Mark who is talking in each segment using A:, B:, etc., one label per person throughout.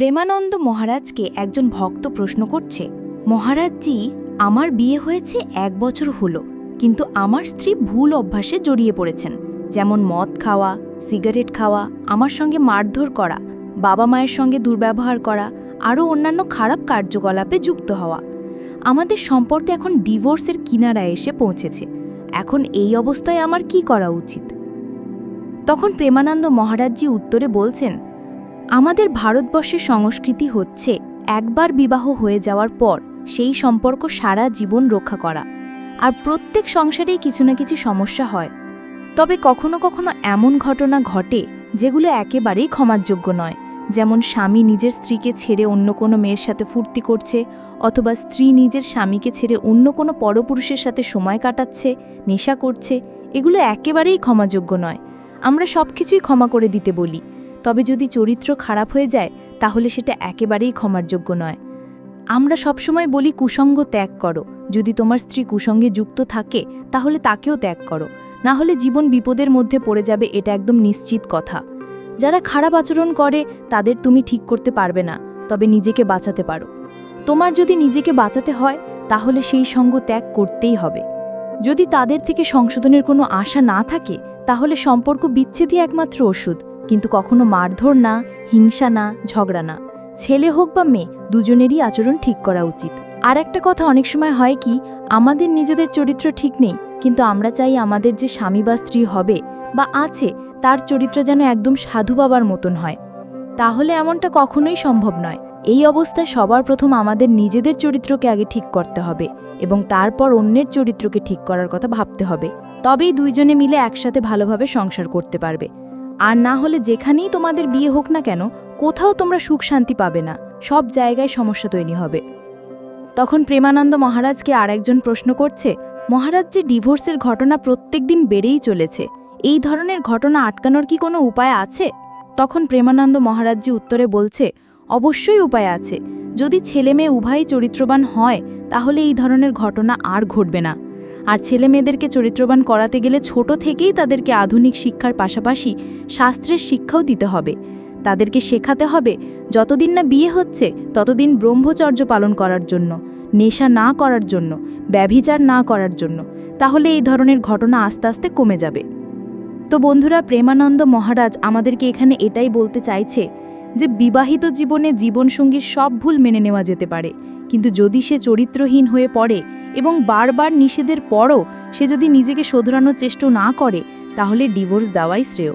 A: প্রেমানন্দ মহারাজকে একজন ভক্ত প্রশ্ন করছে, মহারাজজি, আমার বিয়ে হয়েছে এক বছর হলো, কিন্তু আমার স্ত্রী ভুল অভ্যাসে জড়িয়ে পড়েছেন, যেমন মদ খাওয়া, সিগারেট খাওয়া, আমার সঙ্গে মারধর করা, বাবা মায়ের সঙ্গে দুর্ব্যবহার করা, আরও অন্যান্য খারাপ কার্যকলাপে যুক্ত হওয়া। আমাদের সম্পর্কে এখন ডিভোর্সের কিনারায় এসে পৌঁছেছে, এখন এই অবস্থায় আমার কি করা উচিত? তখন প্রেমানন্দ মহারাজজি উত্তরে বলছেন আমাদের ভারতবর্ষের সংস্কৃতি হচ্ছে একবার বিবাহ হয়ে যাওয়ার পর সেই সম্পর্ক সারা জীবন রক্ষা করা। আর প্রত্যেক সংসারেই কিছু না কিছু সমস্যা হয়। তবে কখনো কখনো এমন ঘটনা ঘটে যেগুলো একেবারেই ক্ষমার যোগ্য নয়। যেমন স্বামী নিজের স্ত্রীকে ছেড়ে অন্য কোনো মেয়ের সাথে ফুর্তি করছে অথবা স্ত্রী নিজের স্বামীকে ছেড়ে অন্য কোনো পরপুরুষের সাথে সময় কাটাচ্ছে, নেশা করছে, এগুলো একেবারেই ক্ষমাযোগ্য নয়। আমরা সব কিছুই ক্ষমা করে দিতে বলি। তবে যদি চরিত্র খারাপ হয়ে যায়, তাহলে সেটা একেবারেই ক্ষমার যোগ্য নয়। আমরা সবসময় বলি কুসঙ্গ ত্যাগ করো। যদি তোমার স্ত্রী কুসঙ্গে যুক্ত থাকে, তাহলে তাকেও ত্যাগ করো। না হলে জীবন বিপদের মধ্যে পড়ে যাবে, এটা একদম নিশ্চিত কথা। যারা খারাপ আচরণ করে, তাদের তুমি ঠিক করতে পারবে না, তবে নিজেকে বাঁচাতে পারো। তোমার যদি নিজেকে বাঁচাতে হয়, তাহলে সেই সঙ্গ ত্যাগ করতেই হবে। যদি তাদের থেকে সংশোধনের কোনো আশা না থাকে, তাহলে সম্পর্ক বিচ্ছেদই একমাত্র ওষুধ। কিন্তু কখনো মারধর না, হিংসা না, ঝগড়া না। ছেলে হোক বা মেয়ে, দুজনেরই আচরণ ঠিক করা উচিত। আর একটা কথা অনেক সময় হয় কি, আমাদের নিজেদের চরিত্র ঠিক নেই, কিন্তু আমরা চাই আমাদের যে স্বামী বা স্ত্রী হবে বা আছে, তার চরিত্র যেন একদম সাধু বাবার মতন হয়। তাহলে এমনটা কখনোই সম্ভব নয়। এই অবস্থায় সবার প্রথম আমাদের নিজেদের চরিত্রকে আগে ঠিক করতে হবে এবং তারপর অন্যের চরিত্রকে ঠিক করার কথা ভাবতে হবে। তবেই দুইজনে মিলে একসাথে ভালোভাবে সংসার করতে পারবে। আর না হলে যেখানেই তোমাদের বিয়ে হোক না কেন, কোথাও তোমরা সুখ শান্তি পাবে না। সব জায়গায় সমস্যা তৈরি হবে। তখন প্রেমানন্দ মহারাজকে আরেকজন প্রশ্ন করছে, মহারাজ, যে ডিভোর্সের ঘটনা প্রত্যেক দিন বেড়েই চলেছে, এই ধরনের ঘটনা আটকানোর কি কোনো উপায় আছে? তখন প্রেমানন্দ মহারাজজি উত্তরে বলছে, অবশ্যই উপায় আছে। যদি ছেলে মেয়ে উভয়ই চরিত্রবান হয়, তাহলে এই ধরনের ঘটনা আর ঘটবে না। আর ছেলে মেয়েদেরকে চরিত্রবান করাতে গেলে ছোট থেকেই তাদেরকে আধুনিক শিক্ষার পাশাপাশি শাস্ত্রের শিক্ষাও দিতে হবে। তাদেরকে শেখাতে হবে যতদিন না বিয়ে হচ্ছে, ততদিন ব্রহ্মচর্য পালন করার জন্য, নেশা না করার জন্য, ব্যভিচার না করার জন্য, তাহলে এই ধরনের ঘটনা আস্তে আস্তে কমে যাবে। তো বন্ধুরা, প্রেমানন্দ মহারাজ আমাদেরকে এখানে এটাই বলতে চাইছে যে বিবাহিত জীবনে জীবনসঙ্গীর সব ভুল মেনে নেওয়া যেতে পারে। কিন্তু যদি সে চরিত্রহীন হয়ে পড়ে এবং বারবার নিষেধের পরও সে যদি নিজেকে শোধরানোর চেষ্টা না করে, তাহলে ডিভোর্স দেওয়াই শ্রেয়।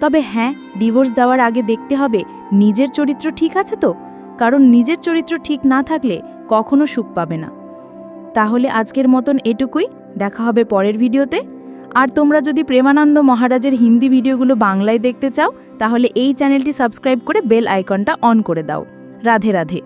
A: তবে হ্যাঁ ডিভোর্স দেওয়ার আগে দেখতে হবে, নিজের চরিত্র ঠিক আছে তো? কারণ নিজের চরিত্র ঠিক না থাকলে কখনো সুখ পাবে না। তাহলে আজকের মতন এটুকুই। দেখা হবে পরের ভিডিওতে। আর তোমরা যদি প্রেমানন্দ মহারাজের হিন্দি ভিডিওগুলো বাংলায় দেখতে চাও, তাহলে এই চ্যানেলটি সাবস্ক্রাইব করে বেল আইকনটা অন করে দাও। রাধে রাধে।